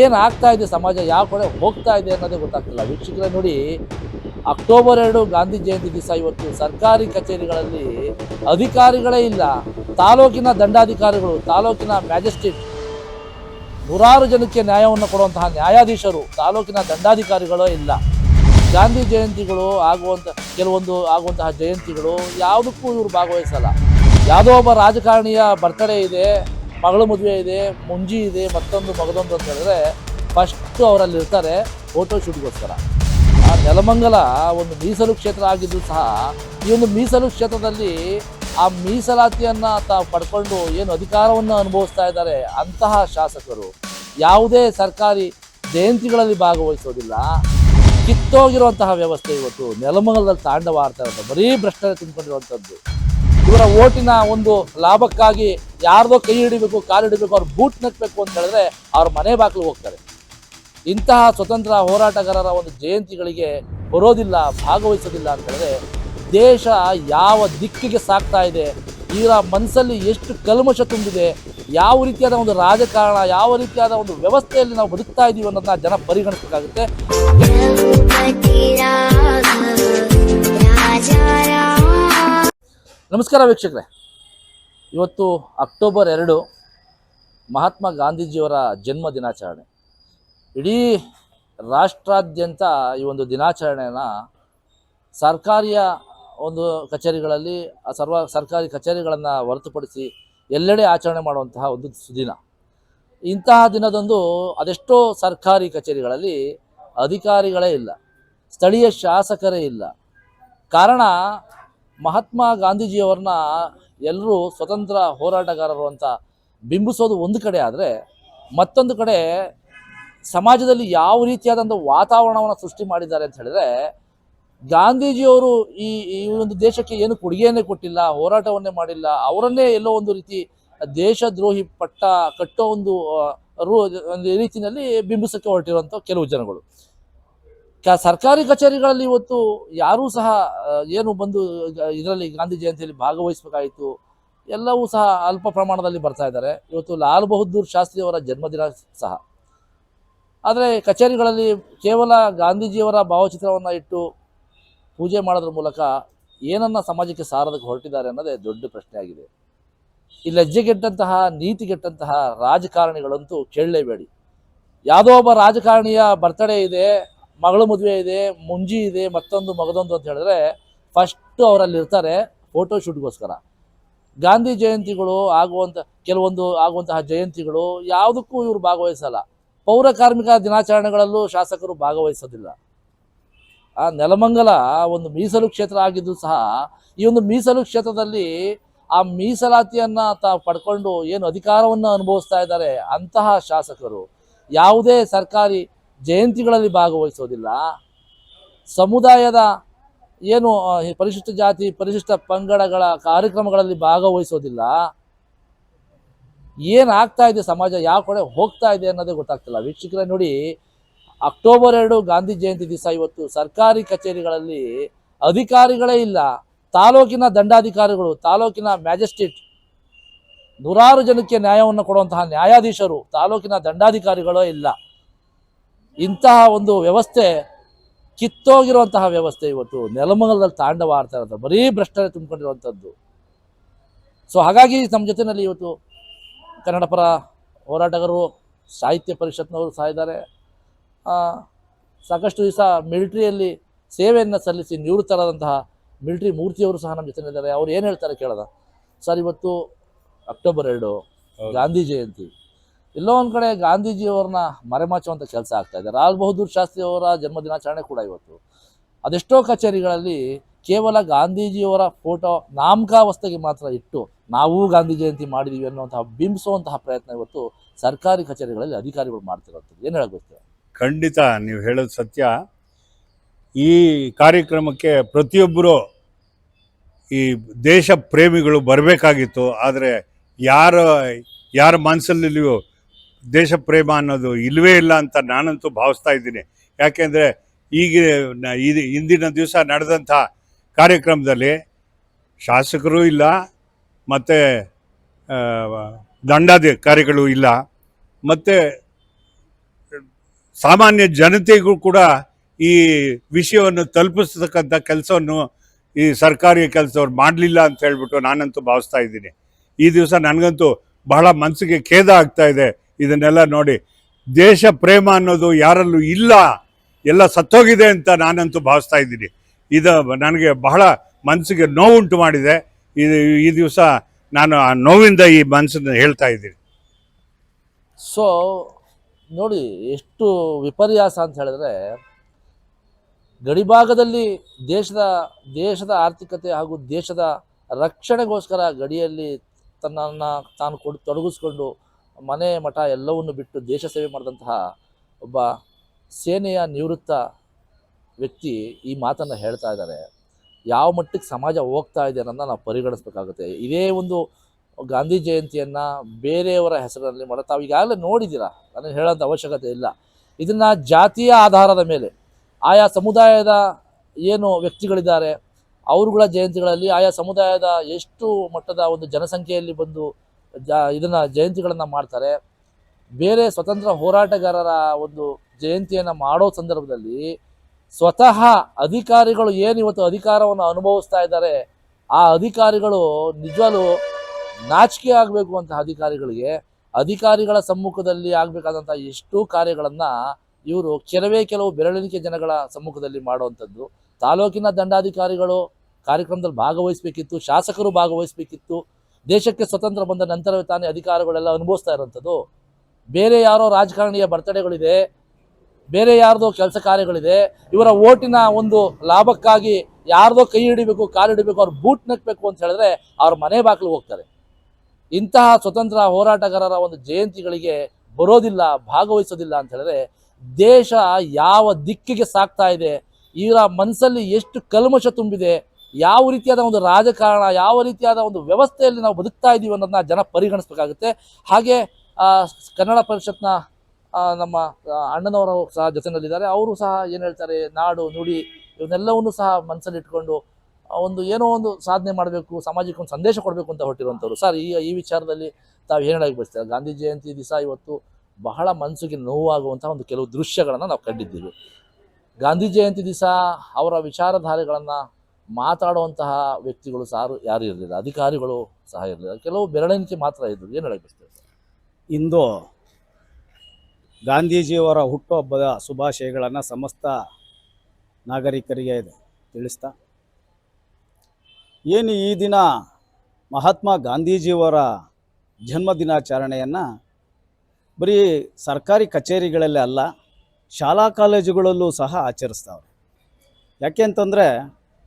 ಏನು ಆಗ್ತಾ ಇದೆ ಸಮಾಜ, ಯಾವ ಕಡೆ ಹೋಗ್ತಾ ಇದೆ ಅನ್ನೋದೇ ಗೊತ್ತಾಗ್ತಿಲ್ಲ. ವೀಕ್ಷಕರೇ ನೋಡಿ, ಅಕ್ಟೋಬರ್ ಎರಡು ಗಾಂಧಿ ಜಯಂತಿ ದಿವಸ ಇವತ್ತು ಸರ್ಕಾರಿ ಕಚೇರಿಗಳಲ್ಲಿ ಅಧಿಕಾರಿಗಳೇ ಇಲ್ಲ, ತಾಲೂಕಿನ ದಂಡಾಧಿಕಾರಿಗಳು, ತಾಲೂಕಿನ ಮ್ಯಾಜಿಸ್ಟ್ರೇಟ್ ನೂರಾರು ಜನಕ್ಕೆ ನ್ಯಾಯವನ್ನು ಕೊಡುವಂತಹ ನ್ಯಾಯಾಧೀಶರು ತಾಲೂಕಿನ ದಂಡಾಧಿಕಾರಿಗಳೇ ಇಲ್ಲ. ಗಾಂಧಿ ಜಯಂತಿಗಳು ಆಗುವಂಥ ಕೆಲವೊಂದು ಆಗುವಂತಹ ಜಯಂತಿಗಳು ಯಾವುದಕ್ಕೂ ಇವರು ಭಾಗವಹಿಸಲ್ಲ. ಯಾವುದೋ ಒಬ್ಬ ರಾಜಕಾರಣಿಯ ಬರ್ತಡೇ ಇದೆ ಮಗಳ ಮದುವೆ ಇದೆ, ಮುಂಜಿ ಇದೆ, ಮತ್ತೊಂದು ಮಗದೊಂದು ಅಂತ ಹೇಳಿದ್ರೆ ಫಸ್ಟು ಅವರಲ್ಲಿ ಇರ್ತಾರೆ ಫೋಟೋ ಶೂಟ್ಗೋಸ್ಕರ ಆ ನೆಲಮಂಗಲ, ಒಂದು ಮೀಸಲು ಕ್ಷೇತ್ರ ಆಗಿದ್ದು ಸಹ, ಈ ಒಂದು ಮೀಸಲು ಕ್ಷೇತ್ರದಲ್ಲಿ ಆ ಮೀಸಲಾತಿಯನ್ನು ತಾವು ಪಡ್ಕೊಂಡು ಏನು ಅಧಿಕಾರವನ್ನು ಅನುಭವಿಸ್ತಾ ಇದ್ದಾರೆ ಅಂತಹ ಶಾಸಕರು ಯಾವುದೇ ಸರ್ಕಾರಿ ಜಯಂತಿಗಳಲ್ಲಿ ಭಾಗವಹಿಸೋದಿಲ್ಲ. ಕಿತ್ತೋಗಿರುವಂತಹ ವ್ಯವಸ್ಥೆ ಇವತ್ತು ನೆಲಮಂಗಲದಲ್ಲಿ ತಾಂಡವಾಡ್ತಾ ಇರೋದು. ಬರೀ ಭ್ರಷ್ಟರ ತುಂಬಿಕೊಂಡಿರುವಂಥದ್ದು ಇವರ ಓಟಿನ ಒಂದು ಲಾಭಕ್ಕಾಗಿ ಯಾರ್ದೋ ಕೈ ಹಿಡಿಬೇಕು, ಕಾಲು ಹಿಡಿಬೇಕು, ಅವ್ರು ಬೂಟ್ ನಕ್ಬೇಕು ಅಂತ ಹೇಳಿದ್ರೆ ಅವ್ರ ಮನೆ ಬಾಗಿಲು ಹೋಗ್ತಾರೆ. ಇಂತಹ ಸ್ವತಂತ್ರ ಹೋರಾಟಗಾರರ ಒಂದು ಜಯಂತಿಗಳಿಗೆ ಬರೋದಿಲ್ಲ, ಭಾಗವಹಿಸೋದಿಲ್ಲ ಅಂತ ಹೇಳಿದ್ರೆ ದೇಶ ಯಾವ ದಿಕ್ಕಿಗೆ ಸಾಗ್ತಾ ಇದೆ, ಇವರ ಮನಸ್ಸಲ್ಲಿ ಎಷ್ಟು ಕಲ್ಮಶ ತುಂಬಿದೆ, ಯಾವ ರೀತಿಯಾದ ಒಂದು ರಾಜಕಾರಣ, ಯಾವ ರೀತಿಯಾದ ಒಂದು ವ್ಯವಸ್ಥೆಯಲ್ಲಿ ನಾವು ಬದುಕ್ತಾ ಇದ್ದೀವಿ ಅನ್ನೋದನ್ನ ಜನ ಪರಿಗಣಿಸಬೇಕಾಗುತ್ತೆ. ನಮಸ್ಕಾರ ವೀಕ್ಷಕರೇ. ಇವತ್ತು ಅಕ್ಟೋಬರ್ ಎರಡು, ಮಹಾತ್ಮ ಗಾಂಧೀಜಿಯವರ ಜನ್ಮ ದಿನಾಚರಣೆ. ಇಡೀ ರಾಷ್ಟ್ರಾದ್ಯಂತ ಈ ಒಂದು ದಿನಾಚರಣೆಯನ್ನು ಸರ್ಕಾರಿಯ ಒಂದು ಕಚೇರಿಗಳಲ್ಲಿ ಸರ್ವ ಸರ್ಕಾರಿ ಕಚೇರಿಗಳನ್ನು ಹೊರತುಪಡಿಸಿ ಎಲ್ಲೆಡೆ ಆಚರಣೆ ಮಾಡುವಂತಹ ಒಂದು ಸುದಿನ. ಇಂತಹ ದಿನದಂದು ಅದೆಷ್ಟೋ ಸರ್ಕಾರಿ ಕಚೇರಿಗಳಲ್ಲಿ ಅಧಿಕಾರಿಗಳೇ ಇಲ್ಲ, ಸ್ಥಳೀಯ ಶಾಸಕರೇ ಇಲ್ಲ. ಕಾರಣ ಮಹಾತ್ಮ ಗಾಂಧೀಜಿಯವ್ರನ್ನ ಎಲ್ಲರೂ ಸ್ವತಂತ್ರ ಹೋರಾಟಗಾರರು ಅಂತ ಬಿಂಬಿಸೋದು ಒಂದು ಕಡೆ ಆದರೆ ಮತ್ತೊಂದು ಕಡೆ ಸಮಾಜದಲ್ಲಿ ಯಾವ ರೀತಿಯಾದಂಥ ವಾತಾವರಣವನ್ನು ಸೃಷ್ಟಿ ಮಾಡಿದ್ದಾರೆ ಅಂತ ಹೇಳಿದ್ರೆ ಗಾಂಧೀಜಿಯವರು ಈ ಈ ಒಂದು ದೇಶಕ್ಕೆ ಏನು ಕೊಡುಗೆಯನ್ನೇ ಕೊಟ್ಟಿಲ್ಲ, ಹೋರಾಟವನ್ನೇ ಮಾಡಿಲ್ಲ, ಅವರನ್ನೇ ಎಲ್ಲೋ ಒಂದು ರೀತಿ ದೇಶದ್ರೋಹಿ ಪಟ್ಟ ಕಟ್ಟೋ ಒಂದು ರೂ, ಒಂದು ರೀತಿಯಲ್ಲಿ ಬಿಂಬಿಸಕ್ಕೆ ಹೊರಟಿರುವಂಥ ಕೆಲವು ಜನಗಳು. ಸರ್ಕಾರಿ ಕಚೇರಿಗಳಲ್ಲಿ ಇವತ್ತು ಯಾರೂ ಸಹ ಏನು ಬಂದು ಇದರಲ್ಲಿ ಗಾಂಧಿ ಜಯಂತಿಯಲ್ಲಿ ಭಾಗವಹಿಸಬೇಕಾಯಿತು, ಎಲ್ಲವೂ ಸಹ ಅಲ್ಪ ಪ್ರಮಾಣದಲ್ಲಿ ಬರ್ತಾ ಇದ್ದಾರೆ. ಇವತ್ತು ಲಾಲ್ ಬಹದ್ದೂರ್ ಶಾಸ್ತ್ರಿ ಅವರ ಜನ್ಮದಿನ ಸಹ. ಆದರೆ ಕಚೇರಿಗಳಲ್ಲಿ ಕೇವಲ ಗಾಂಧೀಜಿಯವರ ಭಾವಚಿತ್ರವನ್ನು ಇಟ್ಟು ಪೂಜೆ ಮಾಡೋದ್ರ ಮೂಲಕ ಏನನ್ನ ಸಮಾಜಕ್ಕೆ ಸಾರದಕ್ಕೆ ಹೊರಟಿದ್ದಾರೆ ಅನ್ನೋದೇ ದೊಡ್ಡ ಪ್ರಶ್ನೆಯಾಗಿದೆ. ಈ ಲಜ್ಜೆಗೆಟ್ಟಂತಹ, ನೀತಿಗೆಟ್ಟಂತಹ ರಾಜಕಾರಣಿಗಳಂತೂ ಕೇಳಲೇಬೇಡಿ. ಯಾವುದೋ ಒಬ್ಬ ರಾಜಕಾರಣಿಯ ಬರ್ತಡೇ ಇದೆ ಮಗಳ ಮದುವೆ ಇದೆ, ಮುಂಜಿ ಇದೆ, ಮತ್ತೊಂದು ಮಗದೊಂದು ಅಂತ ಹೇಳಿದ್ರೆ ಫಸ್ಟು ಅವರಲ್ಲಿ ಇರ್ತಾರೆ ಫೋಟೋ ಶೂಟ್ಗೋಸ್ಕರ ಗಾಂಧಿ ಜಯಂತಿಗಳು ಆಗುವಂಥ ಕೆಲವೊಂದು ಆಗುವಂತಹ ಜಯಂತಿಗಳು ಯಾವುದಕ್ಕೂ ಇವರು ಭಾಗವಹಿಸಲ್ಲ. ಪೌರ ಕಾರ್ಮಿಕ ದಿನಾಚರಣೆಗಳಲ್ಲೂ ಶಾಸಕರು ಭಾಗವಹಿಸೋದಿಲ್ಲ. ಆ ನೆಲಮಂಗಲ ಒಂದು ಮೀಸಲು ಕ್ಷೇತ್ರ ಆಗಿದ್ದು ಸಹ, ಈ ಒಂದು ಮೀಸಲು ಕ್ಷೇತ್ರದಲ್ಲಿ ಆ ಮೀಸಲಾತಿಯನ್ನ ತಾವು ಪಡ್ಕೊಂಡು ಏನು ಅಧಿಕಾರವನ್ನು ಅನುಭವಿಸ್ತಾ ಇದ್ದಾರೆ ಅಂತಹ ಶಾಸಕರು. ಯಾವುದೇ ಸರ್ಕಾರಿ ಜಯಂತಿಗಳಲ್ಲಿ ಭಾಗವಹಿಸೋದಿಲ್ಲ. ಸಮುದಾಯದ ಏನು ಪರಿಶಿಷ್ಟ ಜಾತಿ, ಪರಿಶಿಷ್ಟ ಪಂಗಡಗಳ ಕಾರ್ಯಕ್ರಮಗಳಲ್ಲಿ ಭಾಗವಹಿಸೋದಿಲ್ಲ. ಏನಾಗ್ತಾ ಇದೆ ಸಮಾಜ, ಯಾವ ಕಡೆ ಹೋಗ್ತಾ ಇದೆ ಅನ್ನೋದೇ ಗೊತ್ತಾಗ್ತಿಲ್ಲ. ವೀಕ್ಷಕರ, ನೋಡಿ, ಅಕ್ಟೋಬರ್ ಎರಡು ಗಾಂಧಿ ಜಯಂತಿ ದಿವಸ ಇವತ್ತು ಸರ್ಕಾರಿ ಕಚೇರಿಗಳಲ್ಲಿ ಅಧಿಕಾರಿಗಳೇ ಇಲ್ಲ. ತಾಲೂಕಿನ ದಂಡಾಧಿಕಾರಿಗಳು, ತಾಲೂಕಿನ ಮ್ಯಾಜಿಸ್ಟ್ರೇಟ್, ನೂರಾರು ಜನಕ್ಕೆ ನ್ಯಾಯವನ್ನು ಕೊಡುವಂತಹ ನ್ಯಾಯಾಧೀಶರು ತಾಲೂಕಿನ ದಂಡಾಧಿಕಾರಿಗಳೇ ಇಲ್ಲ. ಇಂತಹ ಒಂದು ವ್ಯವಸ್ಥೆ ಕಿತ್ತೋಗಿರುವಂತಹ ವ್ಯವಸ್ಥೆ ಇವತ್ತು ನೆಲಮಂಗಲದಲ್ಲಿ ತಾಂಡವಾಡ್ತಾ ಇರೋದು. ಬರೀ ಭ್ರಷ್ಟರೇ ತುಂಬಿಕೊಂಡಿರುವಂಥದ್ದು. ಸೊ ಹಾಗಾಗಿ ನಮ್ಮ ಜೊತೆಯಲ್ಲಿ ಇವತ್ತು ಕನ್ನಡ ಪರ ಹೋರಾಟಗಾರರು ಸಾಹಿತ್ಯ ಪರಿಷತ್ನವರು ಸಹ ಇದ್ದಾರೆ. ಸಾಕಷ್ಟು ದಿವಸ ಮಿಲಿಟ್ರಿಯಲ್ಲಿ ಸೇವೆಯನ್ನು ಸಲ್ಲಿಸಿ ನಿವೃತ್ತರಾದಂತಹ ಮಿಲಿಟ್ರಿ ಮೂರ್ತಿಯವರು ಸಹ ನಮ್ಮ ಜೊತೆಲಿದ್ದಾರೆ. ಅವ್ರು ಏನು ಹೇಳ್ತಾರೆ ಕೇಳೋದ ಸರ್ ಇವತ್ತು ಅಕ್ಟೋಬರ್ ಎರಡು ಗಾಂಧಿ ಜಯಂತಿ. ಎಲ್ಲೋ ಒಂದು ಕಡೆ ಗಾಂಧೀಜಿಯವ್ರನ್ನ ಮರೆಮಾಚುವಂಥ ಕೆಲಸ ಆಗ್ತಾ ಇದೆ. ಲಾಲ್ ಬಹದ್ದೂರ್ ಶಾಸ್ತ್ರಿ ಅವರ ಜನ್ಮದಿನಾಚರಣೆ ಕೂಡ ಇವತ್ತು. ಅದೆಷ್ಟೋ ಕಚೇರಿಗಳಲ್ಲಿ ಕೇವಲ ಗಾಂಧೀಜಿಯವರ ಫೋಟೋ ನಾಮಕಾವಸ್ಥೆಗೆ ಮಾತ್ರ ಇಟ್ಟು ನಾವು ಗಾಂಧಿ ಜಯಂತಿ ಮಾಡಿದೀವಿ ಅನ್ನುವಂತಹ ಬಿಂಬಿಸುವಂತಹ ಪ್ರಯತ್ನ ಇವತ್ತು ಸರ್ಕಾರಿ ಕಚೇರಿಗಳಲ್ಲಿ ಅಧಿಕಾರಿಗಳು ಮಾಡ್ತಿರೋದು ಏನು ಹೇಳಬೇಕು ಖಂಡಿತ ನೀವು ಹೇಳೋದು ಸತ್ಯ. ಈ ಕಾರ್ಯಕ್ರಮಕ್ಕೆ ಪ್ರತಿಯೊಬ್ಬರು ಈ ದೇಶ ಪ್ರೇಮಿಗಳು ಬರಬೇಕಾಗಿತ್ತು. ಆದರೆ ಯಾರ ಯಾರ ಮನಸ್ಸಲ್ಲಿಯೂ ದೇಶ ಪ್ರೇಮ ಅನ್ನೋದು ಇಲ್ಲವೇ ಇಲ್ಲ ಅಂತ ನಾನಂತೂ ಭಾವಿಸ್ತಾ ಇದ್ದೀನಿ. ಯಾಕೆಂದರೆ ಈಗ ಇದು ಇಂದಿನ ದಿವಸ ನಡೆದಂಥ ಕಾರ್ಯಕ್ರಮದಲ್ಲಿ ಶಾಸಕರು ಇಲ್ಲ, ಮತ್ತು ದಂಡಾಧಿಕಾರಿಗಳು ಇಲ್ಲ, ಮತ್ತು ಸಾಮಾನ್ಯ ಜನತೆಗೂ ಕೂಡ ಈ ವಿಷಯವನ್ನು ತಲುಪಿಸ್ತಕ್ಕಂಥ ಕೆಲಸವನ್ನು ಈ ಸರ್ಕಾರಿ ಕೆಲಸವ್ರು ಮಾಡಲಿಲ್ಲ ಅಂತ ಹೇಳ್ಬಿಟ್ಟು ನಾನಂತೂ ಭಾವಿಸ್ತಾ ಇದ್ದೀನಿ. ಈ ದಿವಸ ನನಗಂತೂ ಬಹಳ ಮನಸ್ಸಿಗೆ ಖೇದ ಆಗ್ತಾ ಇದೆ. ಇದನ್ನೆಲ್ಲ ನೋಡಿ ದೇಶ ಪ್ರೇಮ ಅನ್ನೋದು ಯಾರಲ್ಲೂ ಇಲ್ಲ. ಎಲ್ಲ ಸತ್ತೋಗಿದೆ ಅಂತ ನಾನಂತೂ ಭಾವಿಸ್ತಾ ಇದ್ದೀನಿ. ಇದು ನನಗೆ ಬಹಳ ಮನಸ್ಸಿಗೆ ನೋವುಂಟು ಮಾಡಿದೆ. ಇದು ಈ ದಿವಸ ನಾನು ಆ ನೋವಿಂದ ಈ ಮನಸ್ಸನ್ನು ಹೇಳ್ತಾ ಇದ್ದೀನಿ. ಸೊ ನೋಡಿ, ಎಷ್ಟು ವಿಪರ್ಯಾಸ ಅಂತ ಹೇಳಿದ್ರೆ, ಗಡಿಭಾಗದಲ್ಲಿ ದೇಶದ ದೇಶದ ಆರ್ಥಿಕತೆ ಹಾಗೂ ದೇಶದ ರಕ್ಷಣೆಗೋಸ್ಕರ ಗಡಿಯಲ್ಲಿ ತನ್ನನ್ನು ತಾನು ಕೊಡು, ತೊಡಗಿಸ್ಕೊಂಡು ಮನೆ ಮಠ ಎಲ್ಲವನ್ನು ಬಿಟ್ಟು ದೇಶ ಸೇವೆ ಮಾಡಿದಂತಹ ಒಬ್ಬ ಸೇನೆಯ ನಿವೃತ್ತ ವ್ಯಕ್ತಿ ಈ ಮಾತನ್ನು ಹೇಳ್ತಾ ಇದ್ದಾರೆ. ಯಾವ ಮಟ್ಟಕ್ಕೆ ಸಮಾಜ ಹೋಗ್ತಾ ಇದೆ ಅನ್ನೋದನ್ನ ನಾವು ಪರಿಗಣಿಸ್ಬೇಕಾಗುತ್ತೆ. ಇದೇ ಒಂದು ಗಾಂಧಿ ಜಯಂತಿಯನ್ನು ಬೇರೆಯವರ ಹೆಸರಲ್ಲಿ ಮಾಡೋ ತಾವು ಈಗಾಗಲೇ ನೋಡಿದ್ದೀರಾ? ನಾನು ಹೇಳೋಂಥ ಅವಶ್ಯಕತೆ ಇಲ್ಲ. ಇದನ್ನು ಜಾತಿಯ ಆಧಾರದ ಮೇಲೆ ಆಯಾ ಸಮುದಾಯದ ಏನು ವ್ಯಕ್ತಿಗಳಿದ್ದಾರೆ, ಅವರುಗಳ ಜಯಂತಿಗಳಲ್ಲಿ ಆಯಾ ಸಮುದಾಯದ ಎಷ್ಟು ಮಟ್ಟದ ಒಂದು ಜನಸಂಖ್ಯೆಯಲ್ಲಿ ಬಂದು ಜ, ಇದನ್ನು ಜಯಂತಿಗಳನ್ನು ಮಾಡ್ತಾರೆ. ಬೇರೆ ಸ್ವತಂತ್ರ ಹೋರಾಟಗಾರರ ಒಂದು ಜಯಂತಿಯನ್ನು ಮಾಡೋ ಸಂದರ್ಭದಲ್ಲಿ ಸ್ವತಃ ಅಧಿಕಾರಿಗಳು ಏನು ಇವತ್ತು ಅಧಿಕಾರವನ್ನು ಅನುಭವಿಸ್ತಾ ಇದ್ದಾರೆ, ಆ ಅಧಿಕಾರಿಗಳು ನಿಜವಾಗ್ಲೂ ನಾಚಿಕೆ ಆಗಬೇಕು ಅಂತ ಅಧಿಕಾರಿಗಳಿಗೆ, ಅಧಿಕಾರಿಗಳ ಸಮ್ಮುಖದಲ್ಲಿ ಆಗಬೇಕಾದಂಥ ಎಷ್ಟೋ ಕಾರ್ಯಗಳನ್ನು ಇವರು ಕೆಲವೇ ಕೆಲವು ಬೆರಳಿಕೆ ಜನಗಳ ಸಮ್ಮುಖದಲ್ಲಿ ಮಾಡುವಂಥದ್ದು. ತಾಲೂಕಿನ ದಂಡಾಧಿಕಾರಿಗಳು ಕಾರ್ಯಕ್ರಮದಲ್ಲಿ ಭಾಗವಹಿಸಬೇಕಿತ್ತು, ಶಾಸಕರು ಭಾಗವಹಿಸಬೇಕಿತ್ತು. ದೇಶಕ್ಕೆ ಸ್ವತಂತ್ರ ಬಂದ ನಂತರವೇ ತಾನೇ ಅಧಿಕಾರಗಳೆಲ್ಲ ಅನುಭವಿಸ್ತಾ ಇರೋಂಥದ್ದು. ಬೇರೆ ಯಾರೋ ರಾಜಕಾರಣಿಯ ಬರ್ತಡೆಗಳಿದೆ ಬೇರೆ ಯಾರ್ದೋ ಕೆಲಸ ಕಾರ್ಯಗಳಿದೆ, ಇವರ ಓಟಿನ ಒಂದು ಲಾಭಕ್ಕಾಗಿ ಯಾರ್ದೋ ಕೈ ಹಿಡಿಬೇಕು, ಕಾಲು ಹಿಡಿಬೇಕು, ಅವ್ರು ಬೂಟ್ ನಕ್ಕಬೇಕು ಅಂತ ಹೇಳಿದ್ರೆ ಅವ್ರ ಮನೆ ಬಾಗಿಲು ಹೋಗ್ತಾರೆ. ಇಂತಹ ಸ್ವತಂತ್ರ ಹೋರಾಟಗಾರರ ಒಂದು ಜಯಂತಿಗಳಿಗೆ ಬರೋದಿಲ್ಲ, ಭಾಗವಹಿಸೋದಿಲ್ಲ ಅಂತ ಹೇಳಿದ್ರೆ ದೇಶ ಯಾವ ದಿಕ್ಕಿಗೆ ಸಾಗ್ತಾ ಇದೆ, ಇವರ ಮನಸ್ಸಲ್ಲಿ ಎಷ್ಟು ಕಲ್ಮಶ ತುಂಬಿದೆ ಯಾವ ರೀತಿಯಾದ ಒಂದು ರಾಜಕಾರಣ, ಯಾವ ರೀತಿಯಾದ ಒಂದು ವ್ಯವಸ್ಥೆಯಲ್ಲಿ ನಾವು ಬದುಕ್ತಾ ಇದ್ದೀವಿ ಅನ್ನೋದನ್ನ ಜನ ಪರಿಗಣಿಸ್ಬೇಕಾಗುತ್ತೆ. ಹಾಗೆ ಕನ್ನಡ ಪರಿಷತ್ನ ನಮ್ಮ ಅಣ್ಣನವರು ಸಹ ಜೊತೆನಲ್ಲಿದ್ದಾರೆ. ಅವರು ಸಹ ಏನು ಹೇಳ್ತಾರೆ, ನಾಡು, ನುಡಿ ಇವನ್ನೆಲ್ಲವನ್ನು ಸಹ ಮನಸ್ಸಲ್ಲಿಟ್ಕೊಂಡು ಒಂದು ಏನೋ ಒಂದು ಸಾಧನೆ ಮಾಡಬೇಕು ಸಮಾಜಕ್ಕೆ ಒಂದು ಸಂದೇಶ ಕೊಡಬೇಕು ಅಂತ ಹೊರಟಿರುವಂಥವ್ರು. ಸರ್, ಈ ಈ ವಿಚಾರದಲ್ಲಿ ತಾವು ಏನು ಹೇಳಕ್ಕೆ ಬಯಸ್ತಾರೆ? ಗಾಂಧಿ ಜಯಂತಿ ದಿವಸ ಇವತ್ತು ಬಹಳ ಮನಸ್ಸಿಗೆ ನೋವಾಗುವಂಥ ಒಂದು ಕೆಲವು ದೃಶ್ಯಗಳನ್ನು ನಾವು ಕಂಡಿದ್ದೀವಿ. ಗಾಂಧಿ ಜಯಂತಿ ದಿವಸ ಅವರ ವಿಚಾರಧಾರೆಗಳನ್ನು ಮಾತಾಡುವಂತಹ ವ್ಯಕ್ತಿಗಳು ಸಾರು ಯಾರು ಇರಲಿಲ್ಲ, ಅಧಿಕಾರಿಗಳು ಸಹ ಇರಲಿಲ್ಲ. ಕೆಲವು ಬೆರಳೆಣಿಕೆ ಮಾತ್ರ ಇದ್ದರು ಏನು ಸರ್? ಇಂದು ಗಾಂಧೀಜಿಯವರ ಹುಟ್ಟುಹಬ್ಬದ ಶುಭಾಶಯಗಳನ್ನು ಸಮಸ್ತ ನಾಗರಿಕರಿಗೆ ತಿಳಿಸ್ತಾ, ಏನು ಈ ದಿನ ಮಹಾತ್ಮ ಗಾಂಧೀಜಿಯವರ ಜನ್ಮ ದಿನಾಚರಣೆಯನ್ನು ಬರೀ ಸರ್ಕಾರಿ ಕಚೇರಿಗಳಲ್ಲೇ ಅಲ್ಲ, ಶಾಲಾ ಕಾಲೇಜುಗಳಲ್ಲೂ ಸಹ ಆಚರಿಸ್ತಾವೆ ಯಾಕೆ ಅಂತಂದರೆ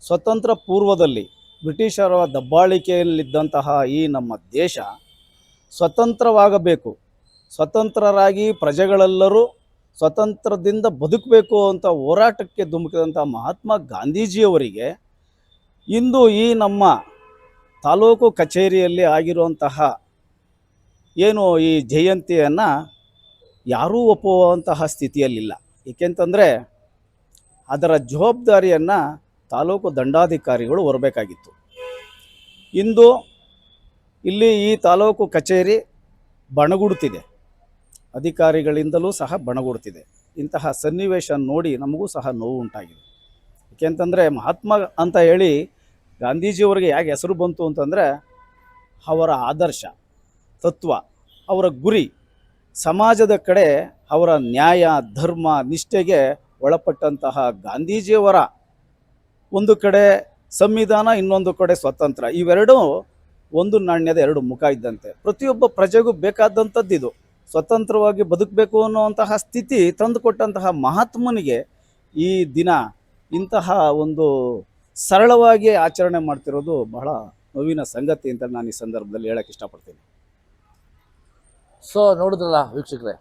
ಸ್ವತಂತ್ರ ಪೂರ್ವದಲ್ಲಿ ಬ್ರಿಟಿಷರ ದಬ್ಬಾಳಿಕೆಯಲ್ಲಿದ್ದಂತಹ ಈ ನಮ್ಮ ದೇಶ ಸ್ವತಂತ್ರವಾಗಬೇಕು. ಸ್ವತಂತ್ರರಾಗಿ ಪ್ರಜೆಗಳೆಲ್ಲರೂ ಸ್ವತಂತ್ರದಿಂದ ಬದುಕಬೇಕು ಅಂತ ಹೋರಾಟಕ್ಕೆ ಧುಮುಕಿದಂಥ ಮಹಾತ್ಮ ಗಾಂಧೀಜಿಯವರಿಗೆ ಇಂದು ಈ ನಮ್ಮ ತಾಲೂಕು ಕಚೇರಿಯಲ್ಲಿ ಆಗಿರುವಂತಹ ಏನು ಈ ಜಯಂತಿಯನ್ನು ಯಾರೂ ಒಪ್ಪುವಂತಹ ಸ್ಥಿತಿಯಲ್ಲಿಲ್ಲ. ಏಕೆಂತಂದರೆ ಅದರ ಜವಾಬ್ದಾರಿಯನ್ನು ತಾಲೂಕು ದಂಡಾಧಿಕಾರಿಗಳು ಬರಬೇಕಾಗಿತ್ತು. ಇಂದು ಇಲ್ಲಿ ಈ ತಾಲೂಕು ಕಚೇರಿ ಬಣಗುಡುತ್ತಿದೆ. ಅಧಿಕಾರಿಗಳಿಂದಲೂ ಸಹ ಬಣಗುಡುತ್ತಿದೆ. ಇಂತಹ ಸನ್ನಿವೇಶ ನೋಡಿ ನಮಗೂ ಸಹ ನೋವು ಉಂಟಾಗಿದೆ. ಏಕೆಂತಂದರೆ ಮಹಾತ್ಮ ಅಂತ ಹೇಳಿ ಗಾಂಧೀಜಿಯವರಿಗೆ ಯಾಕೆ ಹೆಸರು ಬಂತು ಅಂತಂದರೆ ಅವರ ಆದರ್ಶ, ತತ್ವ, ಅವರ ಗುರಿ, ಸಮಾಜದ ಕಡೆ ಅವರ ನ್ಯಾಯ, ಧರ್ಮ, ನಿಷ್ಠೆಗೆ ಒಳಪಟ್ಟಂತಹ ಗಾಂಧೀಜಿಯವರ ಒಂದು ಕಡೆ ಸಂವಿಧಾನ, ಇನ್ನೊಂದು ಕಡೆ ಸ್ವತಂತ್ರ ಇವೆರಡೂ ಒಂದು ನಾಣ್ಯದ ಎರಡು ಮುಖ ಇದ್ದಂತೆ. ಪ್ರತಿಯೊಬ್ಬ ಪ್ರಜೆಗೂ ಬೇಕಾದಂಥದ್ದು ಇದು. ಸ್ವತಂತ್ರವಾಗಿ ಬದುಕಬೇಕು ಅನ್ನುವಂತಹ ಸ್ಥಿತಿ ತಂದುಕೊಟ್ಟಂತಹ ಮಹಾತ್ಮನಿಗೆ ಈ ದಿನ ಇಂತಹ ಒಂದು ಸರಳವಾಗಿ ಆಚರಣೆ ಮಾಡ್ತಿರೋದು ಬಹಳ ನೋವಿನ ಸಂಗತಿ ಅಂತ ನಾನು ಈ ಸಂದರ್ಭದಲ್ಲಿ ಹೇಳಕ್ಕೆ ಇಷ್ಟಪಡ್ತೀನಿ. ಸೊ ನೋಡಿದ್ರಲ್ಲ ವೀಕ್ಷಕರೇ,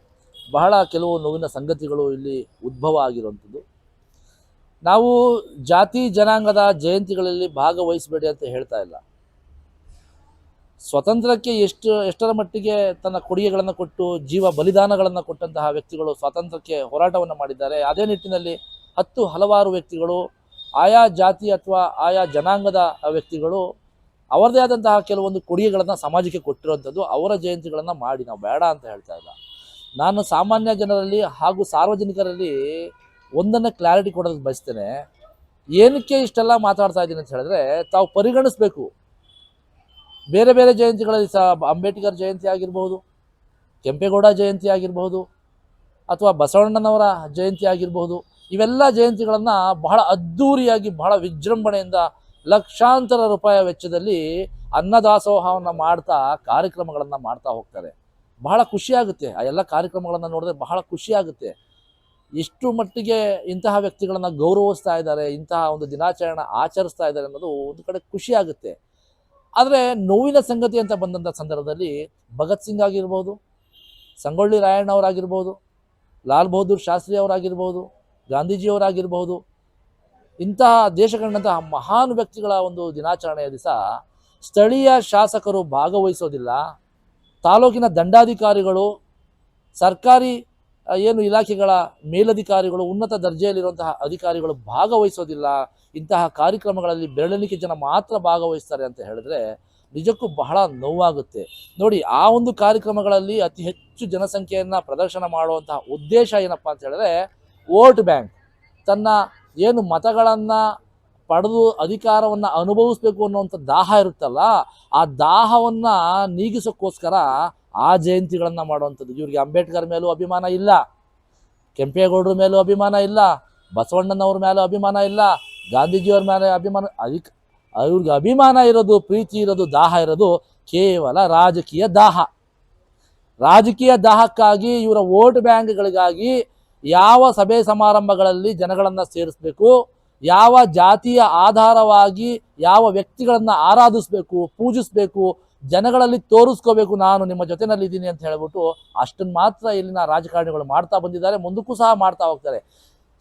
ಬಹಳ ಕೆಲವು ನೋವಿನ ಸಂಗತಿಗಳು ಇಲ್ಲಿ ಉದ್ಭವ ಆಗಿರುವಂಥದ್ದು. ನಾವು ಜಾತಿ ಜನಾಂಗದ ಜಯಂತಿಗಳಲ್ಲಿ ಭಾಗವಹಿಸಬೇಡಿ ಅಂತ ಹೇಳ್ತಾ ಇಲ್ಲ. ಸ್ವತಂತ್ರಕ್ಕೆ ಎಷ್ಟು, ಎಷ್ಟರ ಮಟ್ಟಿಗೆ ತನ್ನ ಕೊಡುಗೆಗಳನ್ನು ಕೊಟ್ಟು ಜೀವ ಬಲಿದಾನಗಳನ್ನು ಕೊಟ್ಟಂತಹ ವ್ಯಕ್ತಿಗಳು ಸ್ವಾತಂತ್ರ್ಯಕ್ಕೆ ಹೋರಾಟವನ್ನು ಮಾಡಿದ್ದಾರೆ. ಅದೇ ನಿಟ್ಟಿನಲ್ಲಿ ಹತ್ತು ಹಲವಾರು ವ್ಯಕ್ತಿಗಳು, ಆಯಾ ಜಾತಿ ಅಥವಾ ಆಯಾ ಜನಾಂಗದ ವ್ಯಕ್ತಿಗಳು, ಅವರದೇ ಆದಂತಹ ಕೆಲವೊಂದು ಕೊಡುಗೆಗಳನ್ನು ಸಮಾಜಕ್ಕೆ ಕೊಟ್ಟಿರುವಂಥದ್ದು ಅವರ ಜಯಂತಿಗಳನ್ನು ಮಾಡಿ. ನಾವು ಬೇಡ ಅಂತ ಹೇಳ್ತಾ ಇಲ್ಲ. ನಾನು ಸಾಮಾನ್ಯ ಜನರಲ್ಲಿ ಹಾಗೂ ಸಾರ್ವಜನಿಕರಲ್ಲಿ ಒಂದನ್ನು ಕ್ಲಾರಿಟಿ ಕೊಡೋದಕ್ಕೆ ಬಯಸ್ತೇನೆ. ಏನಕ್ಕೆ ಇಷ್ಟೆಲ್ಲ ಮಾತಾಡ್ತಾ ಇದ್ದೀನಿ ಅಂತ ಹೇಳಿದ್ರೆ, ತಾವು ಪರಿಗಣಿಸ್ಬೇಕು. ಬೇರೆ ಬೇರೆ ಜಯಂತಿಗಳಲ್ಲಿ ಸಹ ಅಂಬೇಡ್ಕರ್ ಜಯಂತಿ ಆಗಿರ್ಬೋದು, ಕೆಂಪೇಗೌಡ ಜಯಂತಿ ಆಗಿರ್ಬೋದು, ಅಥವಾ ಬಸವಣ್ಣನವರ ಜಯಂತಿ ಆಗಿರ್ಬೋದು, ಇವೆಲ್ಲ ಜಯಂತಿಗಳನ್ನು ಬಹಳ ಅದ್ಧೂರಿಯಾಗಿ ಬಹಳ ವಿಜೃಂಭಣೆಯಿಂದ ಲಕ್ಷಾಂತರ ರೂಪಾಯಿ ವೆಚ್ಚದಲ್ಲಿ ಅನ್ನದಾಸೋಹವನ್ನು ಮಾಡ್ತಾ ಕಾರ್ಯಕ್ರಮಗಳನ್ನು ಮಾಡ್ತಾ ಹೋಗ್ತಾರೆ. ಬಹಳ ಖುಷಿಯಾಗುತ್ತೆ ಆ ಎಲ್ಲ ಕಾರ್ಯಕ್ರಮಗಳನ್ನು ನೋಡಿದ್ರೆ ಬಹಳ ಖುಷಿಯಾಗುತ್ತೆ ಎಷ್ಟು ಮಟ್ಟಿಗೆ ಇಂತಹ ವ್ಯಕ್ತಿಗಳನ್ನು ಗೌರವಿಸ್ತಾ ಇದ್ದಾರೆ, ಇಂತಹ ಒಂದು ದಿನಾಚರಣೆ ಆಚರಿಸ್ತಾ ಇದ್ದಾರೆ ಅನ್ನೋದು ಒಂದು ಕಡೆ ಖುಷಿಯಾಗುತ್ತೆ ಆದರೆ ನೋವಿನ ಸಂಗತಿ ಅಂತ ಬಂದಂಥ ಸಂದರ್ಭದಲ್ಲಿ ಭಗತ್ ಸಿಂಗ್ ಆಗಿರ್ಬೋದು, ಸಂಗೊಳ್ಳಿ ರಾಯಣ್ಣ ಅವರಾಗಿರ್ಬೋದು, ಲಾಲ್ ಬಹದ್ದೂರ್ ಶಾಸ್ತ್ರಿ ಅವರಾಗಿರ್ಬೋದು ಗಾಂಧೀಜಿಯವರಾಗಿರ್ಬೋದು ಇಂತಹ ದೇಶ ಕಂಡಂತಹ ಮಹಾನ್ ವ್ಯಕ್ತಿಗಳ ಒಂದು ದಿನಾಚರಣೆಯ ದಿವಸ ಸ್ಥಳೀಯ ಶಾಸಕರು ಭಾಗವಹಿಸೋದಿಲ್ಲ. ತಾಲೂಕಿನ ದಂಡಾಧಿಕಾರಿಗಳು ಸರ್ಕಾರಿ ಏನು ಇಲಾಖೆಗಳ ಮೇಲಧಿಕಾರಿಗಳು, ಉನ್ನತ ದರ್ಜೆಯಲ್ಲಿರುವಂತಹ ಅಧಿಕಾರಿಗಳು ಭಾಗವಹಿಸೋದಿಲ್ಲ. ಇಂತಹ ಕಾರ್ಯಕ್ರಮಗಳಲ್ಲಿ ಬೆರಳೆಣಿಕೆ ಜನ ಮಾತ್ರ ಭಾಗವಹಿಸ್ತಾರೆ ಅಂತ ಹೇಳಿದ್ರೆ ನಿಜಕ್ಕೂ ಬಹಳ ನೋವಾಗುತ್ತೆ. ನೋಡಿ, ಆ ಒಂದು ಕಾರ್ಯಕ್ರಮಗಳಲ್ಲಿ ಅತಿ ಹೆಚ್ಚು ಜನಸಂಖ್ಯೆಯನ್ನು ಪ್ರದರ್ಶನ ಮಾಡುವಂತಹ ಉದ್ದೇಶ ಏನಪ್ಪ ಅಂತ ಹೇಳಿದ್ರೆ ವೋಟ್ ಬ್ಯಾಂಕ್. ತನ್ನ ಏನು ಮತಗಳನ್ನು ಪಡೆದು ಅಧಿಕಾರವನ್ನು ಅನುಭವಿಸ್ಬೇಕು ಅನ್ನುವಂಥ ದಾಹ ಇರುತ್ತಲ್ಲ, ಆ ದಾಹವನ್ನು ನೀಗಿಸೋಕ್ಕೋಸ್ಕರ ಆ ಜಯಂತಿಗಳನ್ನು ಮಾಡುವಂಥದ್ದು. ಇವ್ರಿಗೆ ಅಂಬೇಡ್ಕರ್ ಮೇಲೂ ಅಭಿಮಾನ ಇಲ್ಲ, ಕೆಂಪೇಗೌಡರ ಮೇಲೂ ಅಭಿಮಾನ ಇಲ್ಲ, ಬಸವಣ್ಣನವ್ರ ಮೇಲೆ ಅಭಿಮಾನ ಇಲ್ಲ, ಗಾಂಧೀಜಿಯವ್ರ ಮೇಲೆ ಅಭಿಮಾನ, ಅದಕ್ಕೆ ಅವ್ರಿಗೆ ಅಭಿಮಾನ ಇರೋದು, ಪ್ರೀತಿ ಇರೋದು, ದಾಹ ಇರೋದು ಕೇವಲ ರಾಜಕೀಯ ದಾಹ. ರಾಜಕೀಯ ದಾಹಕ್ಕಾಗಿ ಇವರ ವೋಟ್ ಬ್ಯಾಂಕ್ಗಳಿಗಾಗಿ ಯಾವ ಸಭೆ ಸಮಾರಂಭಗಳಲ್ಲಿ ಜನಗಳನ್ನು ಸೇರಿಸಬೇಕು, ಯಾವ ಜಾತಿಯ ಆಧಾರವಾಗಿ ಯಾವ ವ್ಯಕ್ತಿಗಳನ್ನು ಆರಾಧಿಸಬೇಕು, ಪೂಜಿಸಬೇಕು ಜನಗಳಲ್ಲಿ ತೋರಿಸ್ಕೋಬೇಕು, ನಾನು ನಿಮ್ಮ ಜೊತೆನಲ್ಲಿದ್ದೀನಿ ಅಂತ ಹೇಳ್ಬಿಟ್ಟು ಅಷ್ಟನ್ನು ಮಾತ್ರ ಇಲ್ಲಿನ ರಾಜಕಾರಣಿಗಳು ಮಾಡ್ತಾ ಬಂದಿದ್ದಾರೆ, ಮುಂದಕ್ಕೂ ಸಹ ಮಾಡ್ತಾ ಹೋಗ್ತಾರೆ.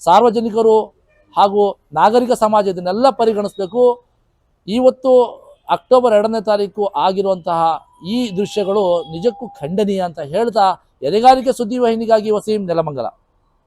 ಸಾರ್ವಜನಿಕರು ಹಾಗೂ ನಾಗರಿಕ ಸಮಾಜ ಇದನ್ನೆಲ್ಲ ಪರಿಗಣಿಸಬೇಕು. ಇವತ್ತು ಅಕ್ಟೋಬರ್ ಎರಡನೇ ತಾರೀಕು ಆಗಿರುವಂತಹ ಈ ದೃಶ್ಯಗಳು ನಿಜಕ್ಕೂ ಖಂಡನೀಯ ಅಂತ ಹೇಳ್ತಾ ಎದೆಗಾರಿಕೆ ಸುದ್ದಿ ವಾಹಿನಿಗಾಗಿ ವಸೀಂ ನೆಲಮಂಗಲ.